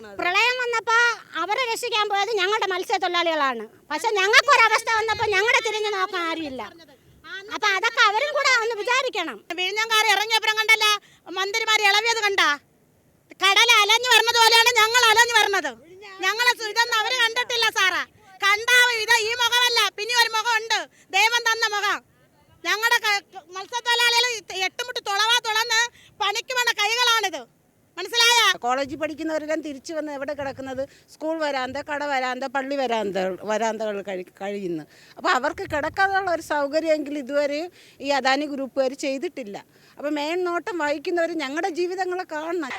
പ്രളയം വന്നപ്പോൾ അവരെ രക്ഷിക്കാൻ പോയത് ഞങ്ങളുടെ മത്സ്യത്തൊഴിലാളികളാണ്. പക്ഷെ ഞങ്ങൾക്കൊരവസ്ഥ വന്നപ്പോൾ ഞങ്ങളെ തിരിഞ്ഞു നോക്കാൻ ആരുമില്ല. അപ്പൊ അതൊക്കെ അവരും കൂടെ ഒന്ന് വിചാരിക്കണം. വിഴിഞ്ഞങ്കാരെ ഇറങ്ങിയപ്പുറം കണ്ടല്ല മന്ത്രിമാർ ഇളവിയത് കണ്ട? കടൽ അലഞ്ഞു വരുന്നത് പോലെയാണ് ഞങ്ങൾ അലഞ്ഞു വരുന്നത് ഞങ്ങളെ ഇതൊന്നും അവർ കണ്ടിട്ടില്ല സാറാ. കണ്ടാ ഇത് ഈ മുഖമല്ല പിന്നെ ഒരു മുഖം ഉണ്ട് ദൈവം തന്ന മുഖം. ഞങ്ങളുടെ മത്സ്യത്തൊഴിലാളികൾ എട്ടുമുട്ട് തുളവാ തുളന്ന് പണിക്ക് മനസ്സിലായ? കോളേജിൽ പഠിക്കുന്നവരെല്ലാം തിരിച്ചു വന്ന് എവിടെ കിടക്കുന്നത്? സ്കൂൾ വരാന്ത കട വരാന്ത പള്ളി വരാന്ത വരാന്തകൾ കഴി കഴിയുന്നു. അപ്പോൾ അവർക്ക് കിടക്കാനുള്ള ഒരു സൗകര്യമെങ്കിലും ഇതുവരെ ഈ അദാനി ഗ്രൂപ്പുകാർ ചെയ്തിട്ടില്ല. അപ്പോൾ മേൽനോട്ടം നോട്ടം വഹിക്കുന്നവർ ഞങ്ങളുടെ ജീവിതങ്ങളെ കാണണം.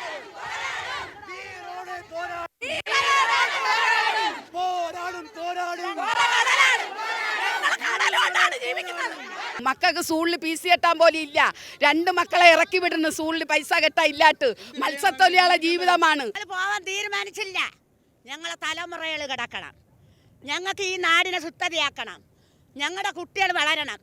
മക്കൾക്ക് സ്കൂളിൽ പി സി കെട്ടാൻ പോലും ഇല്ല. രണ്ട് മക്കളെ ഇറക്കി വിടുന്നു സൂളിൽ പൈസ കെട്ടാ ഇല്ലാട്ട്. മത്സ്യത്തൊഴിലാളെ ജീവിതമാണ്. പോവാൻ തീരുമാനിച്ചില്ല. ഞങ്ങളെ തലമുറകൾ കിടക്കണം. ഞങ്ങൾക്ക് ഈ നാടിനെ ശുദ്ധതയാക്കണം. ഞങ്ങളുടെ കുട്ടികൾ വളരണം.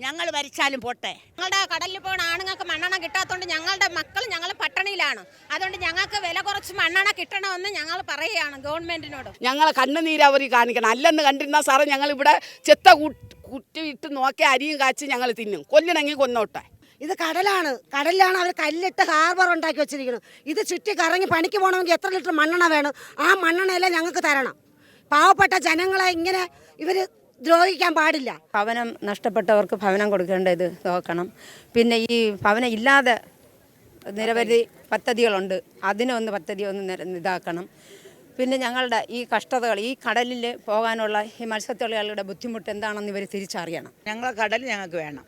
ഞങ്ങൾ ഭരിച്ചാലും പോട്ടെ. ഞങ്ങളുടെ കടലിൽ പോകുന്ന ആണുങ്ങൾക്ക് മണ്ണെണ്ണ കിട്ടാത്തതുകൊണ്ട് ഞങ്ങളുടെ മക്കൾ ഞങ്ങൾ പട്ടണിയിലാണ്. അതുകൊണ്ട് ഞങ്ങൾക്ക് വില കുറച്ച് മണ്ണെണ്ണ കിട്ടണമെന്ന് ഞങ്ങൾ പറയുകയാണ് ഗവൺമെന്റിനോട്. ഞങ്ങളെ കണ്ണുനീരവരി കാണിക്കണം. അല്ലെന്ന് കണ്ടിരുന്ന സാറേ ഞങ്ങൾ ഇവിടെ ചെത്ത കുറ്റിയിട്ട് നോക്കി അരിയും കാച്ചി ഞങ്ങൾ തിന്നും. കൊല്ലണമെങ്കിൽ കൊന്നോട്ടെ. ഇത് കടലാണ്. കടലിലാണ് അവർ കല്ലിട്ട് ഹാർബർ ഉണ്ടാക്കി വെച്ചിരിക്കുന്നത് ഇത് ചുറ്റി കറങ്ങി പണിക്ക് പോകണമെങ്കിൽ എത്ര ലിറ്റർ മണ്ണെണ്ണ വേണം? ആ മണ്ണെണ്ണയെല്ലാം ഞങ്ങൾക്ക് തരണം. പാവപ്പെട്ട ജനങ്ങളെ ഇങ്ങനെ ഇവർ ദ്രോഹിക്കാൻ പാടില്ല. ഭവനം നഷ്ടപ്പെട്ടവർക്ക് ഭവനം കൊടുക്കേണ്ട ഇത് നോക്കണം. പിന്നെ ഈ ഭവനം ഇല്ലാതെ നിരവധി പദ്ധതികളുണ്ട്. അതിനൊന്ന് പദ്ധതി ഒന്ന് ഇതാക്കണം. പിന്നെ ഞങ്ങളുടെ ഈ കഷ്ടതകൾ ഈ കടലിൽ പോകാനുള്ള ഈ മത്സ്യത്തൊഴിലാളികളുടെ ബുദ്ധിമുട്ട് എന്താണെന്ന് ഇവർ തിരിച്ചറിയണം. ഞങ്ങളെ കടൽ ഞങ്ങൾക്ക് വേണം.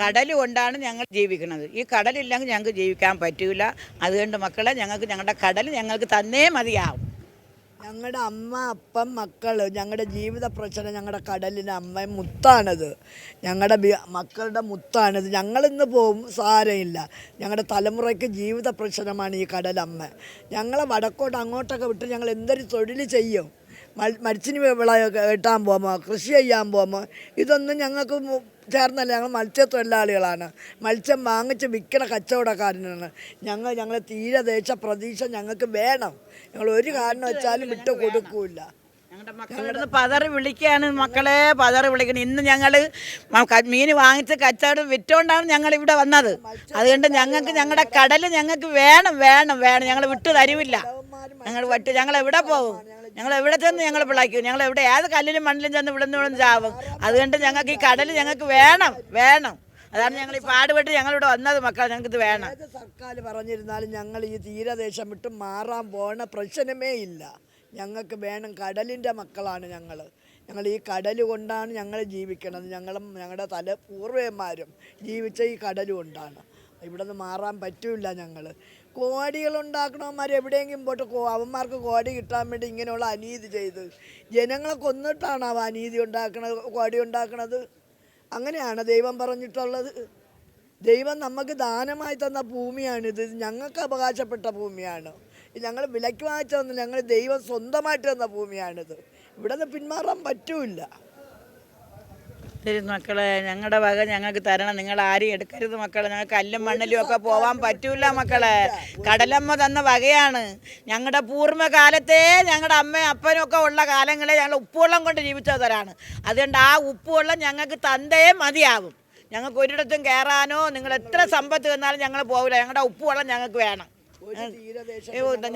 കടൽ കൊണ്ടാണ് ഞങ്ങൾ ജീവിക്കുന്നത്. ഈ കടലില്ലെങ്കിൽ ഞങ്ങൾക്ക് ജീവിക്കാൻ പറ്റില്ല അതുകൊണ്ട് മക്കളെ ഞങ്ങൾക്ക് ഞങ്ങളുടെ കടൽ ഞങ്ങൾക്ക് തന്നേ മതിയാവും. ഞങ്ങളുടെ അമ്മ അപ്പം മക്കൾ ഞങ്ങളുടെ ജീവിത പ്രശ്നം ഞങ്ങളുടെ കടലിന് അമ്മയും മുത്താണത്. ഞങ്ങളുടെ മക്കളുടെ മുത്താണിത്. ഞങ്ങളിന്ന് പോവും സാരമില്ല. ഞങ്ങളുടെ തലമുറയ്ക്ക് ജീവിത പ്രശ്നമാണ് ഈ കടലമ്മ. ഞങ്ങളെ വടക്കോട്ട് അങ്ങോട്ടൊക്കെ വിട്ട് ഞങ്ങൾ എന്തൊരു തൊഴിൽ ചെയ്യും? വിള വെട്ടാൻ പോകുമ്പോൾ കൃഷി ചെയ്യാൻ പോകുമ്പോൾ ഇതൊന്നും ഞങ്ങൾക്ക് ചേർന്നല്ല. ഞങ്ങൾ മത്സ്യത്തൊഴിലാളികളാണ്. മത്സ്യം വാങ്ങിച്ച് വിൽക്കണ കച്ചവടക്കാരനാണ്. ഞങ്ങൾ ഞങ്ങളെ തീരദേശ പ്രതീക്ഷ ഞങ്ങൾക്ക് വേണം. ഞങ്ങൾ ഒരു കാരണം വെച്ചാലും വിട്ടു കൊടുക്കൂല. ഞങ്ങളുടെ പതറി വിളിക്കുകയാണ്. മക്കളെ പതറി വിളിക്കണം. ഇന്ന് ഞങ്ങൾ മീൻ വാങ്ങിച്ച് കച്ചവടം വിറ്റുകൊണ്ടാണ് ഞങ്ങൾ ഇവിടെ വന്നത്. അതുകൊണ്ട് ഞങ്ങൾക്ക് ഞങ്ങളുടെ കടൽ ഞങ്ങൾക്ക് വേണം വേണം വേണം. ഞങ്ങൾ വിട്ടു തരുവില്ല ഞങ്ങൾ വിട്ട് ഞങ്ങൾ എവിടെ പോകും? ഞങ്ങൾ എവിടെ ചെന്ന് ഞങ്ങൾ പിളയ്ക്കും. ഞങ്ങൾ എവിടെ ഏത് കല്ലിലും മണ്ണിലും ചെന്ന് ഇവിടെ നിന്ന് ചാവും. അതുകൊണ്ട് ഞങ്ങൾക്ക് ഈ കടൽ ഞങ്ങൾക്ക് വേണം വേണം. അതാണ് ഞങ്ങൾ ഈ പാടുപെട്ട് ഞങ്ങളിവിടെ വന്നത് മക്കൾ ഞങ്ങൾക്ക് ഇത് വേണം സർക്കാർ പറഞ്ഞിരുന്നാലും ഞങ്ങൾ ഈ തീരദേശം വിട്ട് മാറാൻ പോണ പ്രശ്നമേ ഇല്ല. ഞങ്ങൾക്ക് വേണം കടലിന്റെ മക്കളാണ് ഞങ്ങൾ ഞങ്ങൾ ഈ കടൽ കൊണ്ടാണ് ഞങ്ങൾ ജീവിക്കണത്. ഞങ്ങളും ഞങ്ങളുടെ തല പൂർവന്മാരും ജീവിച്ച ഈ കടൽ കൊണ്ടാണ്. ഇവിടെ നിന്ന് മാറാൻ പറ്റില്ല ഞങ്ങൾ കോടികൾ ഉണ്ടാക്കണവന്മാർ എവിടെയെങ്കിലും പോട്ട് അവന്മാർക്ക് കോടി കിട്ടാൻ വേണ്ടി ഇങ്ങനെയുള്ള അനീതി ചെയ്ത്. ജനങ്ങളെ കൊന്നിട്ടാണ് അവ അനീതി ഉണ്ടാക്കണത് കോടി ഉണ്ടാക്കണത്? അങ്ങനെയാണ് ദൈവം പറഞ്ഞിട്ടുള്ളത്. ദൈവം നമുക്ക് ദാനമായി തന്ന ഭൂമിയാണിത്. ഞങ്ങൾക്ക് അവകാശപ്പെട്ട ഭൂമിയാണ്. ഞങ്ങൾ വിലയ്ക്ക് വാങ്ങിച്ചു ഞങ്ങൾ ദൈവം സ്വന്തമായിട്ട് തന്ന ഭൂമിയാണിത്. ഇവിടെ നിന്ന് പിന്മാറാൻ പറ്റൂല ശരി മക്കളെ. ഞങ്ങളുടെ വക ഞങ്ങൾക്ക് തരണം. നിങ്ങൾ ആരും എടുക്കരുത് മക്കളെ. ഞങ്ങൾക്ക് കല്ലും മണ്ണിലും ഒക്കെ പോവാൻ പറ്റൂല മക്കളെ. കടലമ്മ തന്ന വകയാണ്. ഞങ്ങളുടെ പൂർവകാലത്തെ ഞങ്ങളുടെ അമ്മയും അപ്പനും ഒക്കെ ഉള്ള കാലങ്ങളെ ഞങ്ങൾ ഉപ്പുവെള്ളം കൊണ്ട് ജീവിച്ചവരാണ്. അതുകൊണ്ട് ആ ഉപ്പുവെള്ളം ഞങ്ങൾക്ക് തന്തേ മതിയാവും. ഞങ്ങൾക്ക് ഒരിടത്തും കയറാനോ നിങ്ങൾ എത്ര സമ്പത്ത് തന്നാലും ഞങ്ങൾ പോകില്ല ഞങ്ങളുടെ ഉപ്പുവെള്ളം ഞങ്ങൾക്ക് വേണം.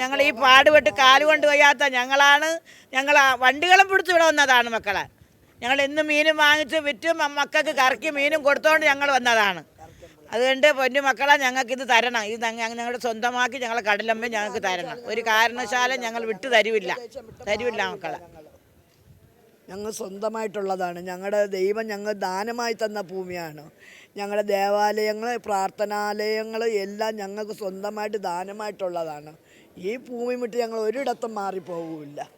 ഞങ്ങൾ ഈ പാടുപെട്ട് കാലുകൊണ്ട് വയ്യാത്ത ഞങ്ങളാണ്. ഞങ്ങൾ വണ്ടികളും പിടിച്ചു വിടാവുന്നതാണ് വന്നതാണ് മക്കളെ. ഞങ്ങൾ ഇന്ന് മീനും വാങ്ങിച്ച് വിറ്റും മക്കൾക്ക് കറക്കി മീനും കൊടുത്തോണ്ട് ഞങ്ങൾ വന്നതാണ്. അതുകൊണ്ട് പൊന്നു മക്കളെ ഞങ്ങൾക്കിത് തരണം. ഇത് ഞങ്ങ- ഞങ്ങളുടെ സ്വന്തമാക്കി ഞങ്ങളെ കടലമ്മ ഞങ്ങൾക്ക് തരണം. ഒരു കാരണവശാലും ഞങ്ങൾ വിട്ടു തരുവില്ല തരുവില്ല മക്കളെ. ഞങ്ങൾ സ്വന്തമായിട്ടുള്ളതാണ്. ഞങ്ങളുടെ ദൈവം ഞങ്ങൾ ദാനമായി തന്ന ഭൂമിയാണ്. ഞങ്ങളുടെ ദേവാലയങ്ങൾ പ്രാർത്ഥനാലയങ്ങൾ എല്ലാം ഞങ്ങൾക്ക് സ്വന്തമായിട്ട് ദാനമായിട്ടുള്ളതാണ്. ഈ ഭൂമി വിട്ട് ഞങ്ങൾ ഒരിടത്തും മാറിപ്പോകില്ല